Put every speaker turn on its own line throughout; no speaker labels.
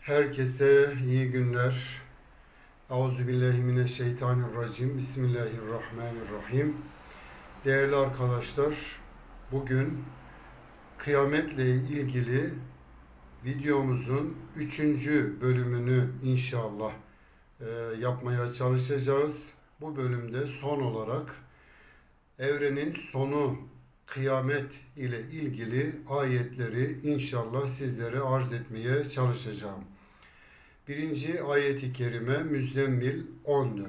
Herkese iyi günler. Euzubillahimineşşeytanirracim. Bismillahirrahmanirrahim. Değerli arkadaşlar, bugün kıyametle ilgili videomuzun üçüncü bölümünü inşallah e, yapmaya çalışacağız. Bu bölümde son olarak evrenin sonu kıyamet ile ilgili ayetleri inşallah sizlere arz etmeye çalışacağım. Birinci ayeti kerime Müzzemmil 14.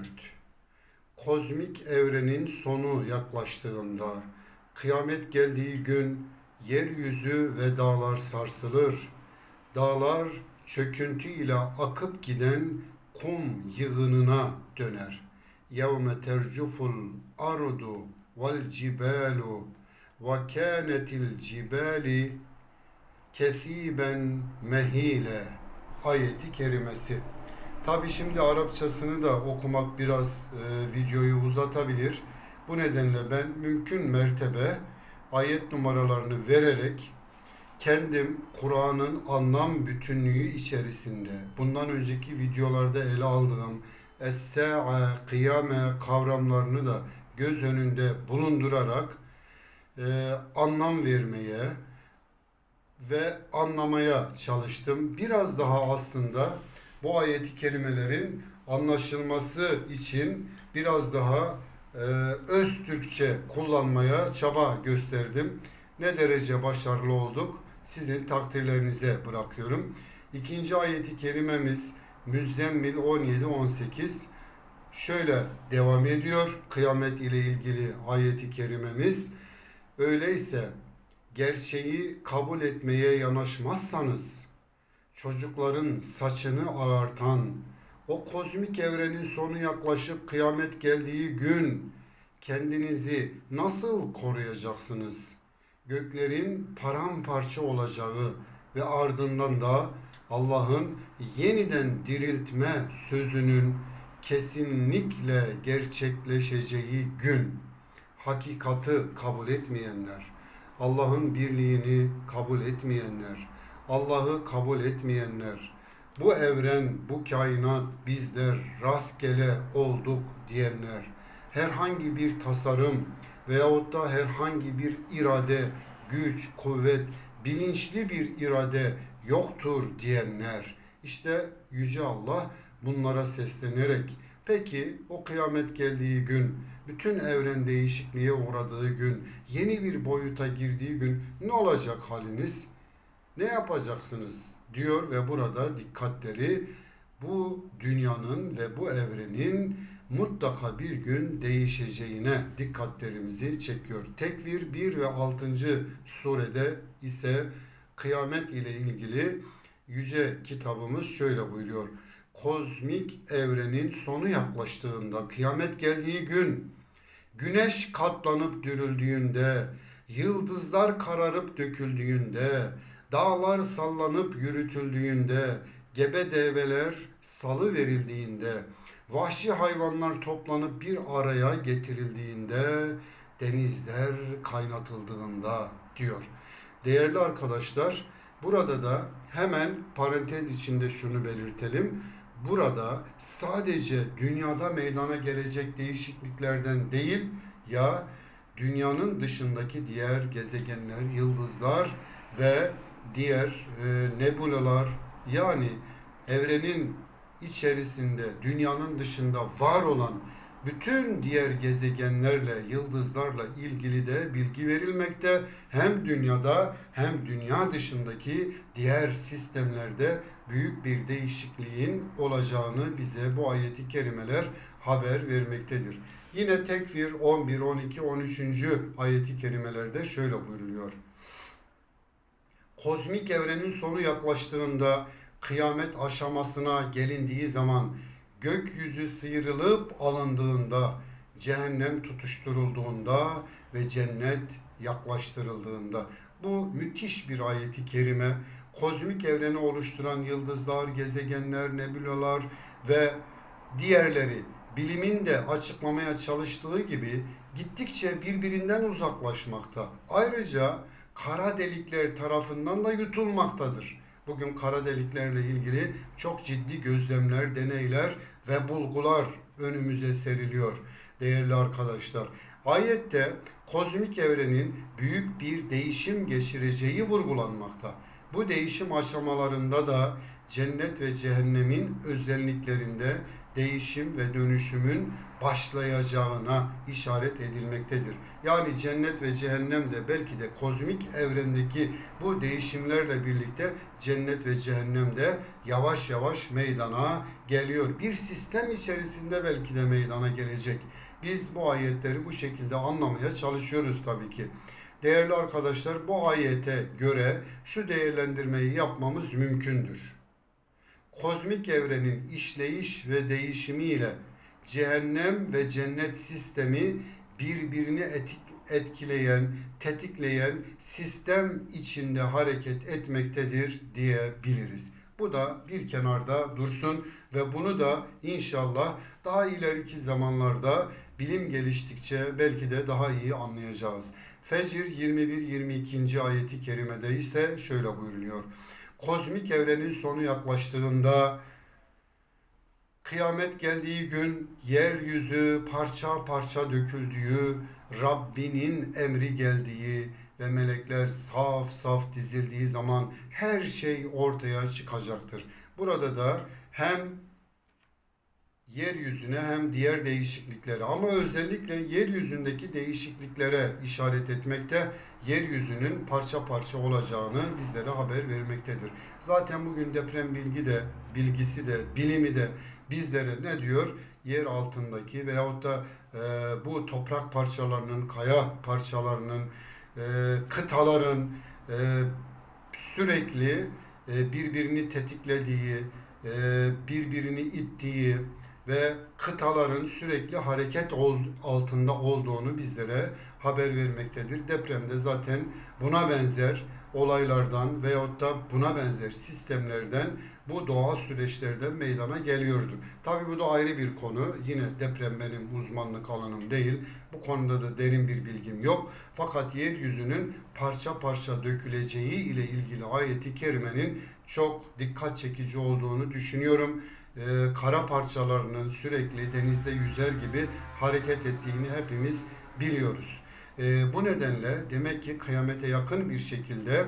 Kozmik evrenin sonu yaklaştığında, kıyamet geldiği gün yeryüzü ve dağlar sarsılır. Dağlar çöküntü ile akıp giden kum yığınına döner. Yevme tercuful ardu vel cibalu ve kânetil cibali kesiben mehile ayeti kerimesi. Tabi şimdi Arapçasını da okumak biraz e, videoyu uzatabilir. Bu nedenle ben mümkün mertebe ayet numaralarını vererek kendim Kur'an'ın anlam bütünlüğü içerisinde bundan önceki videolarda ele aldığım es-sa'a, kıyame kavramlarını da göz önünde bulundurarak e, anlam vermeye ve anlamaya çalıştım. Biraz daha aslında bu ayeti kerimelerin anlaşılması için biraz daha e, öz Türkçe kullanmaya çaba gösterdim. Ne derece başarılı olduk sizin takdirlerinize bırakıyorum. İkinci ayeti kerimemiz Müzzemmil 17-18 şöyle devam ediyor. Kıyamet ile ilgili ayeti kerimemiz. Öyleyse gerçeği kabul etmeye yanaşmazsanız çocukların saçını ağartan o kozmik evrenin sonu yaklaşıp kıyamet geldiği gün kendinizi nasıl koruyacaksınız? Göklerin paramparça olacağı ve ardından da Allah'ın yeniden diriltme sözünün kesinlikle gerçekleşeceği gün hakikati kabul etmeyenler, Allah'ın birliğini kabul etmeyenler, Allah'ı kabul etmeyenler, bu evren, bu kainat bizler rastgele olduk diyenler, herhangi bir tasarım veyahut da herhangi bir irade, güç, kuvvet, bilinçli bir irade yoktur diyenler. İşte Yüce Allah bunlara seslenerek peki o kıyamet geldiği gün bütün evren değişikliğe uğradığı gün, yeni bir boyuta girdiği gün ne olacak haliniz? Ne yapacaksınız? diyor ve burada dikkatleri bu dünyanın ve bu evrenin mutlaka bir gün değişeceğine dikkatlerimizi çekiyor. Tekvir 1 ve 6. surede ise kıyamet ile ilgili yüce kitabımız şöyle buyuruyor kozmik evrenin sonu yaklaştığında, kıyamet geldiği gün, güneş katlanıp dürüldüğünde, yıldızlar kararıp döküldüğünde, dağlar sallanıp yürütüldüğünde, gebe develer salı verildiğinde, vahşi hayvanlar toplanıp bir araya getirildiğinde, denizler kaynatıldığında diyor. Değerli arkadaşlar, burada da hemen parantez içinde şunu belirtelim burada sadece dünyada meydana gelecek değişikliklerden değil ya dünyanın dışındaki diğer gezegenler, yıldızlar ve diğer e, nebulalar yani evrenin içerisinde dünyanın dışında var olan bütün diğer gezegenlerle, yıldızlarla ilgili de bilgi verilmekte. Hem dünyada hem dünya dışındaki diğer sistemlerde büyük bir değişikliğin olacağını bize bu ayeti kerimeler haber vermektedir. Yine Tekfir 11, 12, 13. ayeti kerimelerde şöyle buyuruluyor. Kozmik evrenin sonu yaklaştığında kıyamet aşamasına gelindiği zaman gökyüzü sıyrılıp alındığında, cehennem tutuşturulduğunda ve cennet yaklaştırıldığında. Bu müthiş bir ayeti kerime. Kozmik evreni oluşturan yıldızlar, gezegenler, nebulalar ve diğerleri bilimin de açıklamaya çalıştığı gibi gittikçe birbirinden uzaklaşmakta. Ayrıca kara delikler tarafından da yutulmaktadır. Bugün kara deliklerle ilgili çok ciddi gözlemler, deneyler ve bulgular önümüze seriliyor değerli arkadaşlar. Ayette kozmik evrenin büyük bir değişim geçireceği vurgulanmakta. Bu değişim aşamalarında da cennet ve cehennemin özelliklerinde değişim ve dönüşümün başlayacağına işaret edilmektedir. Yani cennet ve cehennem de belki de kozmik evrendeki bu değişimlerle birlikte cennet ve cehennem de yavaş yavaş meydana geliyor. Bir sistem içerisinde belki de meydana gelecek. Biz bu ayetleri bu şekilde anlamaya çalışıyoruz tabii ki. Değerli arkadaşlar bu ayete göre şu değerlendirmeyi yapmamız mümkündür. Kozmik evrenin işleyiş ve değişimiyle cehennem ve cennet sistemi birbirini etik, etkileyen, tetikleyen sistem içinde hareket etmektedir diyebiliriz. Bu da bir kenarda dursun ve bunu da inşallah daha ileriki zamanlarda bilim geliştikçe belki de daha iyi anlayacağız. Fecr 21-22. ayeti kerimede ise şöyle buyuruluyor. Kozmik evrenin sonu yaklaştığında kıyamet geldiği gün yeryüzü parça parça döküldüğü, Rabbinin emri geldiği ve melekler saf saf dizildiği zaman her şey ortaya çıkacaktır. Burada da hem yeryüzüne hem diğer değişikliklere ama özellikle yeryüzündeki değişikliklere işaret etmekte yeryüzünün parça parça olacağını bizlere haber vermektedir. Zaten bugün deprem bilgi de bilgisi de bilimi de bizlere ne diyor? Yer altındaki veyahut da e, bu toprak parçalarının, kaya parçalarının, e, kıtaların e, sürekli e, birbirini tetiklediği, e, birbirini ittiği, ve kıtaların sürekli hareket altında olduğunu bizlere haber vermektedir. Depremde zaten buna benzer olaylardan veyahut da buna benzer sistemlerden bu doğa süreçlerden meydana geliyordur. Tabi bu da ayrı bir konu. Yine deprem benim uzmanlık alanım değil. Bu konuda da derin bir bilgim yok. Fakat yeryüzünün parça parça döküleceği ile ilgili ayeti kerimenin çok dikkat çekici olduğunu düşünüyorum e, kara parçalarının sürekli denizde yüzer gibi hareket ettiğini hepimiz biliyoruz. E, bu nedenle demek ki kıyamete yakın bir şekilde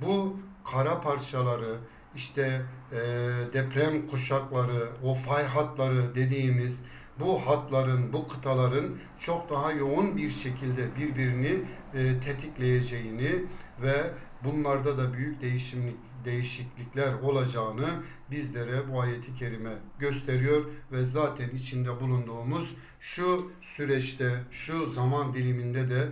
bu kara parçaları işte e, deprem kuşakları, o fay hatları dediğimiz bu hatların, bu kıtaların çok daha yoğun bir şekilde birbirini e, tetikleyeceğini ve bunlarda da büyük değişimlik değişiklikler olacağını bizlere bu ayeti kerime gösteriyor ve zaten içinde bulunduğumuz şu süreçte, şu zaman diliminde de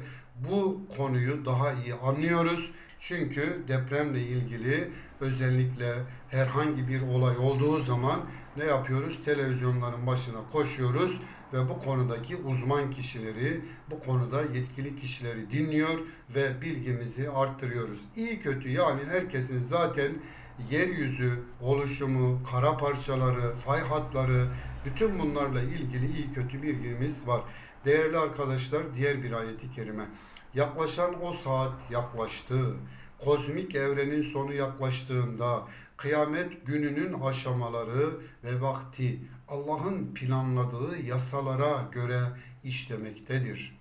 bu konuyu daha iyi anlıyoruz. Çünkü depremle ilgili özellikle herhangi bir olay olduğu zaman ne yapıyoruz? Televizyonların başına koşuyoruz ve bu konudaki uzman kişileri, bu konuda yetkili kişileri dinliyor ve bilgimizi arttırıyoruz. İyi kötü yani herkesin zaten yeryüzü oluşumu, kara parçaları, fay hatları, bütün bunlarla ilgili iyi kötü bilgimiz var. Değerli arkadaşlar diğer bir ayeti kerime. Yaklaşan o saat yaklaştı. Kozmik evrenin sonu yaklaştığında kıyamet gününün aşamaları ve vakti Allah'ın planladığı yasalara göre işlemektedir.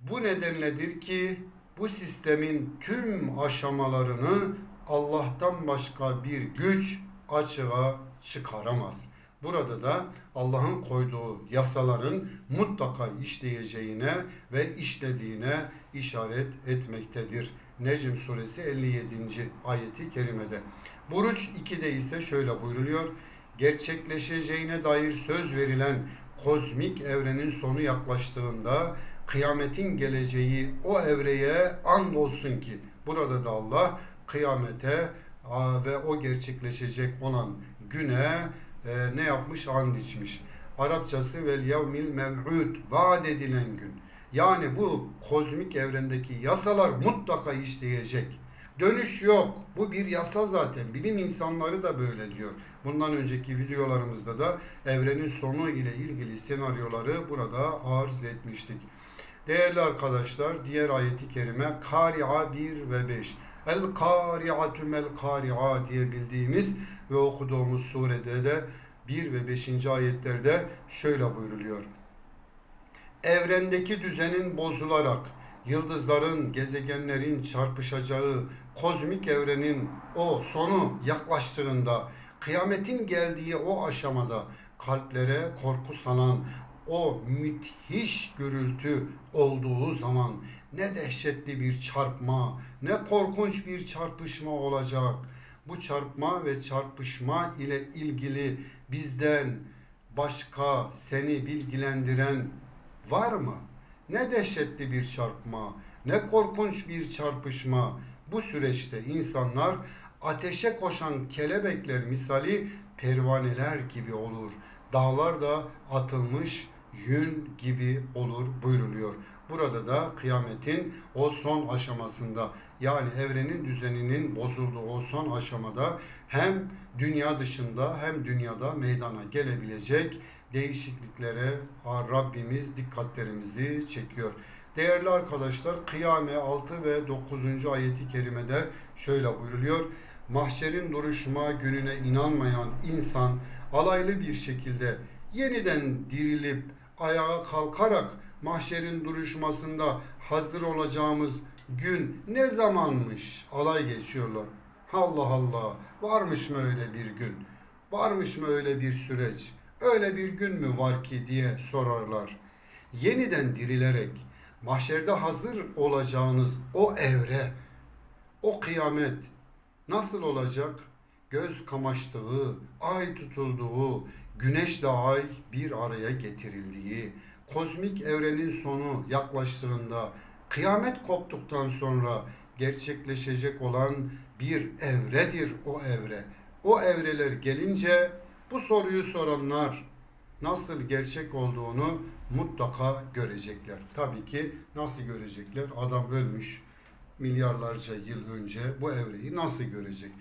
Bu nedenledir ki bu sistemin tüm aşamalarını Allah'tan başka bir güç açığa çıkaramaz. Burada da Allah'ın koyduğu yasaların mutlaka işleyeceğine ve işlediğine işaret etmektedir. Necm suresi 57. ayeti kerimede. Buruç 2'de ise şöyle buyruluyor. Gerçekleşeceğine dair söz verilen kozmik evrenin sonu yaklaştığında kıyametin geleceği o evreye and olsun ki burada da Allah kıyamete ve o gerçekleşecek olan güne e, ne yapmış? And içmiş. Arapçası vel yevmil mev'ud vaat edilen gün. Yani bu kozmik evrendeki yasalar mutlaka işleyecek. Dönüş yok. Bu bir yasa zaten. Bilim insanları da böyle diyor. Bundan önceki videolarımızda da evrenin sonu ile ilgili senaryoları burada arz etmiştik. Değerli arkadaşlar diğer ayeti kerime Kari'a 1 ve 5. El kari'atu mel kari'a diye bildiğimiz ve okuduğumuz surede de 1 ve 5. ayetlerde şöyle buyruluyor. Evrendeki düzenin bozularak yıldızların, gezegenlerin çarpışacağı kozmik evrenin o sonu yaklaştığında, kıyametin geldiği o aşamada kalplere korku salan o müthiş gürültü olduğu zaman ne dehşetli bir çarpma, ne korkunç bir çarpışma olacak. Bu çarpma ve çarpışma ile ilgili bizden başka seni bilgilendiren var mı? Ne dehşetli bir çarpma, ne korkunç bir çarpışma. Bu süreçte insanlar ateşe koşan kelebekler misali pervaneler gibi olur. Dağlar da atılmış yün gibi olur buyruluyor. Burada da kıyametin o son aşamasında yani evrenin düzeninin bozulduğu o son aşamada hem dünya dışında hem dünyada meydana gelebilecek değişikliklere Rabbimiz dikkatlerimizi çekiyor. Değerli arkadaşlar Kıyame 6 ve 9. ayeti kerimede şöyle buyruluyor. Mahşerin duruşma gününe inanmayan insan alaylı bir şekilde yeniden dirilip ayağa kalkarak mahşerin duruşmasında hazır olacağımız gün ne zamanmış? Alay geçiyorlar. Allah Allah. Varmış mı öyle bir gün? Varmış mı öyle bir süreç? Öyle bir gün mü var ki diye sorarlar. Yeniden dirilerek mahşerde hazır olacağınız o evre, o kıyamet nasıl olacak? Göz kamaştığı, ay tutulduğu, güneşle ay bir araya getirildiği, kozmik evrenin sonu yaklaştığında, kıyamet koptuktan sonra gerçekleşecek olan bir evredir o evre. O evreler gelince bu soruyu soranlar nasıl gerçek olduğunu mutlaka görecekler. Tabii ki nasıl görecekler? Adam ölmüş milyarlarca yıl önce bu evreyi nasıl görecek?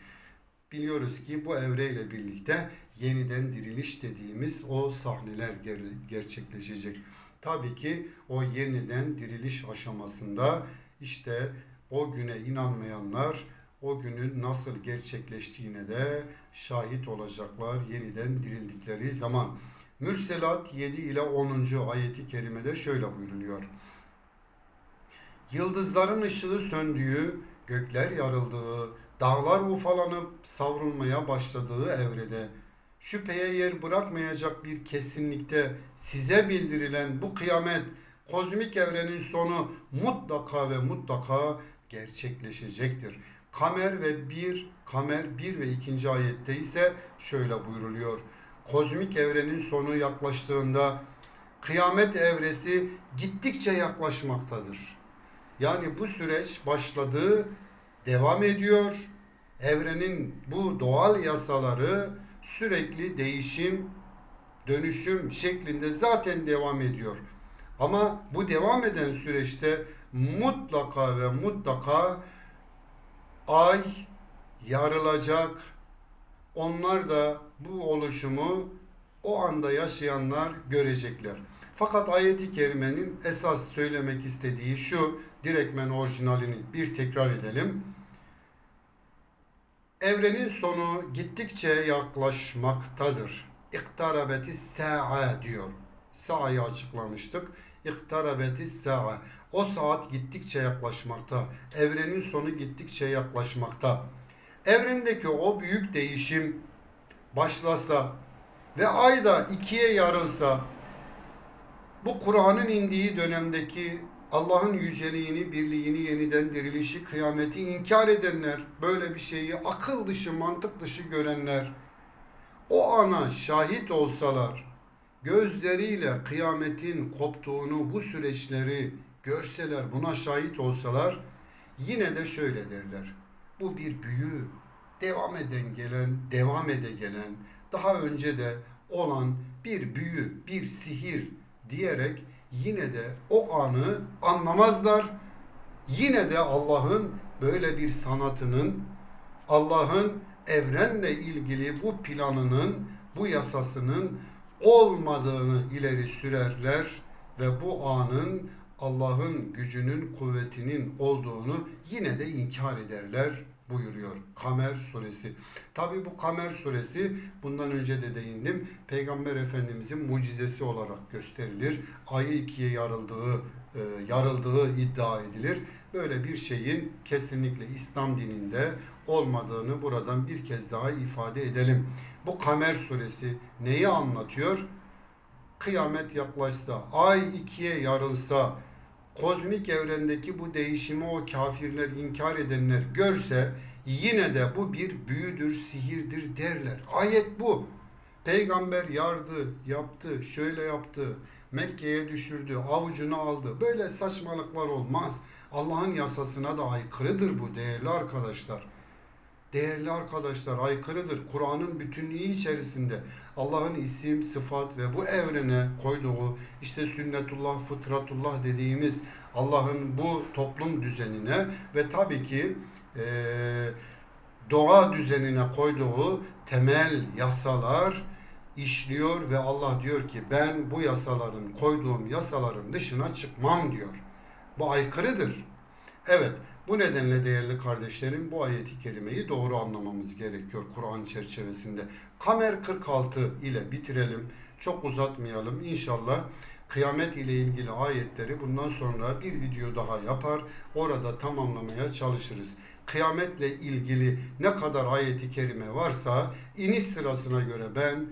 Biliyoruz ki bu evreyle birlikte yeniden diriliş dediğimiz o sahneler ger- gerçekleşecek. Tabii ki o yeniden diriliş aşamasında işte o güne inanmayanlar o günün nasıl gerçekleştiğine de şahit olacaklar yeniden dirildikleri zaman. Mürselat 7 ile 10. ayeti kerimede şöyle buyruluyor. Yıldızların ışığı söndüğü, gökler yarıldığı, dağlar ufalanıp savrulmaya başladığı evrede şüpheye yer bırakmayacak bir kesinlikte size bildirilen bu kıyamet kozmik evrenin sonu mutlaka ve mutlaka gerçekleşecektir. Kamer ve bir Kamer 1 ve 2. ayette ise şöyle buyruluyor. Kozmik evrenin sonu yaklaştığında kıyamet evresi gittikçe yaklaşmaktadır. Yani bu süreç başladı, devam ediyor. Evrenin bu doğal yasaları sürekli değişim, dönüşüm şeklinde zaten devam ediyor. Ama bu devam eden süreçte mutlaka ve mutlaka ay yarılacak. Onlar da bu oluşumu o anda yaşayanlar görecekler. Fakat ayeti kerimenin esas söylemek istediği şu, direktmen orijinalini bir tekrar edelim. Evrenin sonu gittikçe yaklaşmaktadır. İktarabeti sa'a diyor. Sa'yı açıklamıştık. İktarabeti sa'a. O saat gittikçe yaklaşmakta. Evrenin sonu gittikçe yaklaşmakta. Evrendeki o büyük değişim başlasa ve ay da ikiye yarılsa bu Kur'an'ın indiği dönemdeki Allah'ın yüceliğini, birliğini, yeniden dirilişi, kıyameti inkar edenler, böyle bir şeyi akıl dışı, mantık dışı görenler, o ana şahit olsalar, gözleriyle kıyametin koptuğunu, bu süreçleri görseler, buna şahit olsalar, yine de şöyle derler. Bu bir büyü, devam eden gelen, devam ede gelen, daha önce de olan bir büyü, bir sihir diyerek yine de o anı anlamazlar. Yine de Allah'ın böyle bir sanatının, Allah'ın evrenle ilgili bu planının, bu yasasının olmadığını ileri sürerler ve bu anın Allah'ın gücünün, kuvvetinin olduğunu yine de inkar ederler buyuruyor. Kamer suresi. Tabi bu Kamer suresi bundan önce de değindim. Peygamber Efendimizin mucizesi olarak gösterilir. Ayı ikiye yarıldığı e, yarıldığı iddia edilir. Böyle bir şeyin kesinlikle İslam dininde olmadığını buradan bir kez daha ifade edelim. Bu Kamer suresi neyi anlatıyor? Kıyamet yaklaşsa, ay ikiye yarılsa, kozmik evrendeki bu değişimi o kafirler, inkar edenler görse yine de bu bir büyüdür, sihirdir derler. Ayet bu. Peygamber yardı, yaptı, şöyle yaptı, Mekke'ye düşürdü, avucunu aldı. Böyle saçmalıklar olmaz. Allah'ın yasasına da aykırıdır bu değerli arkadaşlar. Değerli arkadaşlar aykırıdır. Kur'an'ın bütünlüğü içerisinde Allah'ın isim, sıfat ve bu evrene koyduğu işte sünnetullah, fıtratullah dediğimiz Allah'ın bu toplum düzenine ve tabii ki eee doğa düzenine koyduğu temel yasalar işliyor ve Allah diyor ki ben bu yasaların koyduğum yasaların dışına çıkmam diyor. Bu aykırıdır. Evet bu nedenle değerli kardeşlerim bu ayeti kerimeyi doğru anlamamız gerekiyor Kur'an çerçevesinde. Kamer 46 ile bitirelim. Çok uzatmayalım. İnşallah kıyamet ile ilgili ayetleri bundan sonra bir video daha yapar. Orada tamamlamaya çalışırız. Kıyametle ilgili ne kadar ayeti kerime varsa iniş sırasına göre ben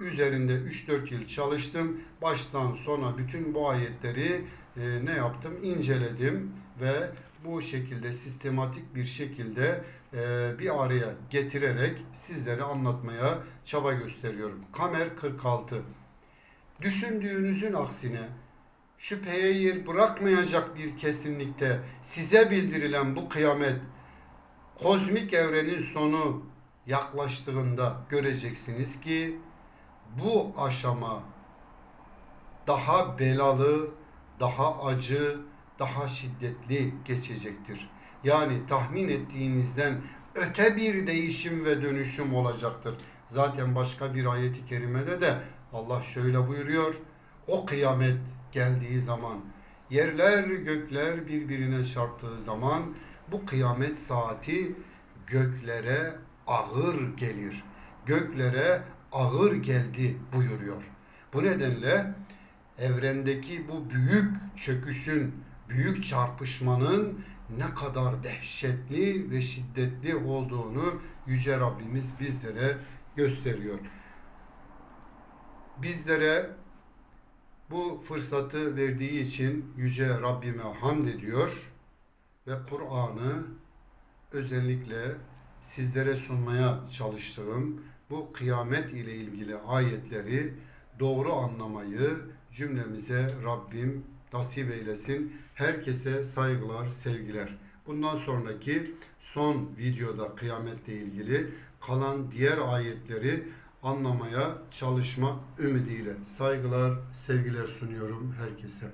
üzerinde 3-4 yıl çalıştım. Baştan sona bütün bu ayetleri e, ne yaptım? İnceledim ve bu şekilde sistematik bir şekilde e, bir araya getirerek sizlere anlatmaya çaba gösteriyorum. Kamer 46. Düşündüğünüzün aksine şüpheye yer bırakmayacak bir kesinlikte size bildirilen bu kıyamet kozmik evrenin sonu yaklaştığında göreceksiniz ki bu aşama daha belalı, daha acı, daha şiddetli geçecektir. Yani tahmin ettiğinizden öte bir değişim ve dönüşüm olacaktır. Zaten başka bir ayeti kerimede de Allah şöyle buyuruyor. O kıyamet geldiği zaman, yerler gökler birbirine çarptığı zaman bu kıyamet saati göklere ağır gelir. Göklere ağır geldi buyuruyor. Bu nedenle evrendeki bu büyük çöküşün, büyük çarpışmanın ne kadar dehşetli ve şiddetli olduğunu Yüce Rabbimiz bizlere gösteriyor. Bizlere bu fırsatı verdiği için Yüce Rabbime hamd ediyor ve Kur'an'ı özellikle sizlere sunmaya çalıştığım bu kıyamet ile ilgili ayetleri doğru anlamayı cümlemize Rabbim nasip eylesin. Herkese saygılar, sevgiler. Bundan sonraki son videoda kıyametle ilgili kalan diğer ayetleri anlamaya çalışmak ümidiyle saygılar, sevgiler sunuyorum herkese.